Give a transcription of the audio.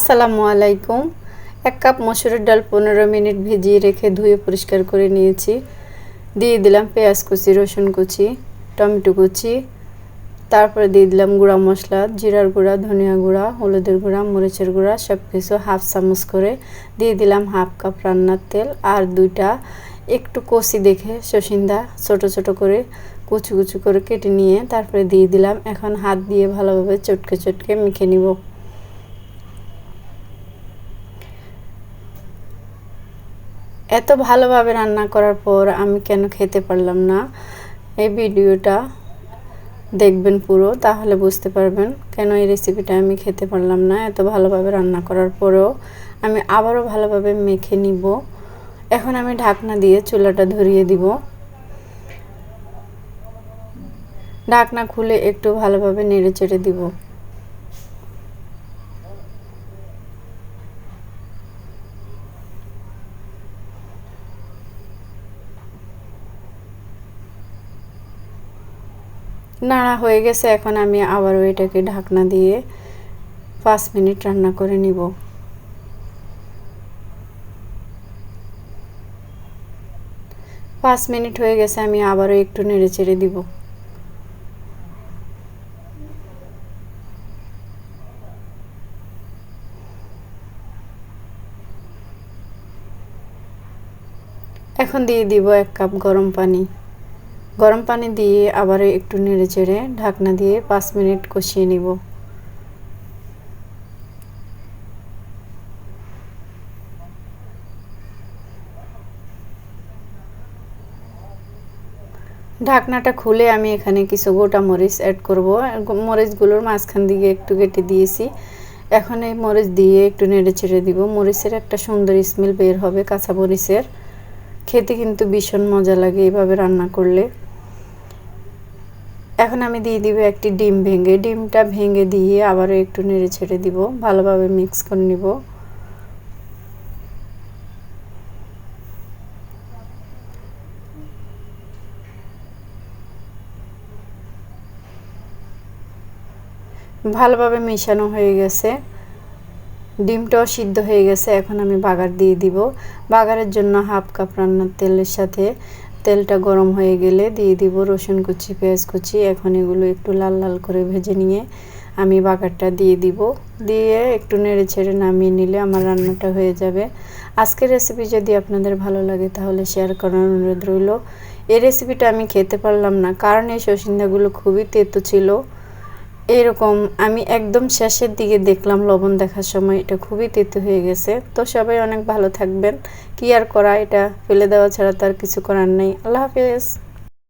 আসসালামু আলাইকুম। এক কাপ মসুরের ডাল পনেরো মিনিট ভিজিয়ে রেখে ধুয়ে পরিষ্কার করে নিয়েছি। দিয়ে দিলাম পেঁয়াজ কুচি, রসুন কুচি, টমেটো কুচি। তারপরে দিয়ে দিলাম গুঁড়া মশলা, জিরার গুঁড়া, ধনিয়া গুঁড়া, হলুদের গুঁড়া, মরিচের গুঁড়া সব কিছু হাফ চামচ করে। দিয়ে দিলাম হাফ কাপ রান্নার তেল আর দুইটা একটু কষি দেখে শসিন্দা ছোট ছোট করে কুচু কুচু করে কেটে নিয়ে তারপরে দিয়ে দিলাম। এখন হাত দিয়ে ভালোভাবে চটকে চটকে মেখে নিব। এত ভালোভাবে রান্না করার পর আমি কেন খেতে পারলাম না? এই ভিডিওটা দেখবেন পুরো, তাহলে বুঝতে পারবেন কেন এই রেসিপিটা আমি খেতে পারলাম না এত ভালোভাবে রান্না করার পরেও। আমি আবারও ভালোভাবে মেখে নিব। এখন আমি ঢাকনা দিয়ে চুলাটা ধরিয়ে দিব। ঢাকনা খুলে একটু ভালোভাবে নেড়ে চেড়ে দিব। নাড়া হয়ে গেছে, এখন আমি আবারও এটাকে ঢাকনা দিয়ে পাঁচ মিনিট রান্না করে নিব। পাঁচ মিনিট হয়ে গেছে, আমি আবারও একটু নেড়ে চেড়ে দিব। এখন দিয়ে দিব এক কাপ গরম পানি। গরম পানি দিয়ে আবার একটু নেড়ে চেড়ে ঢাকনা দিয়ে পাঁচ মিনিট কষিয়ে নিব। ঢাকনাটা খুলে আমি এখানে কিছু গোটা মরিচ অ্যাড করব। মরিচগুলোর মাঝখান দিকে একটু কেটে দিয়েছি। এখন এই মরিচ দিয়ে একটু নেড়ে ছেড়ে দিব। মরিচের একটা সুন্দর স্মেল বের হবে কাঁচা মরিচের। খেতে কিন্তু ভীষণ মজা লাগে এইভাবে রান্না করলে। এখন আমি দিয়ে দিব একটি ডিম ভেঙে। ডিমটা ভেঙে দিয়ে আবারও একটু নেড়ে ছেড়ে দিব। ভালোভাবে মিক্স করে নিব। ভালোভাবে মেশানো হয়ে গেছে। ডিমটাও সিদ্ধ হয়ে গেছে। এখন আমি বাগার দিয়ে দিব। বাগারের জন্য হাফ কাপ রান্নার তেলের সাথে তেলটা গরম হয়ে গেলে দিয়ে দিব রসুন কুচি, পেঁয়াজ কুচি। এখন এগুলো একটু লাল লাল করে ভেজে নিয়ে আমি বাগারটা দিয়ে দিব। দিয়ে একটু নেড়ে ছেড়ে নামিয়ে নিলে আমার রান্নাটা হয়ে যাবে। আজকের রেসিপি যদি আপনাদের ভালো লাগে তাহলে শেয়ার করার অনুরোধ রইল। এই রেসিপিটা আমি খেতে পারলাম না, কারণ এই সসিন্দাগুলো খুবই তেতো ছিল। এরকম, আমি একদম শেষের দিকে দেখলাম লবণ দেখার সময়, এটা খুবই তেতো হয়ে গেছে। তো সবাই অনেক ভালো থাকবেন। কি আর করা, এটা ফেলে দেওয়া ছাড়া তার কিছু করার নেই। আল্লাহ হাফেজ।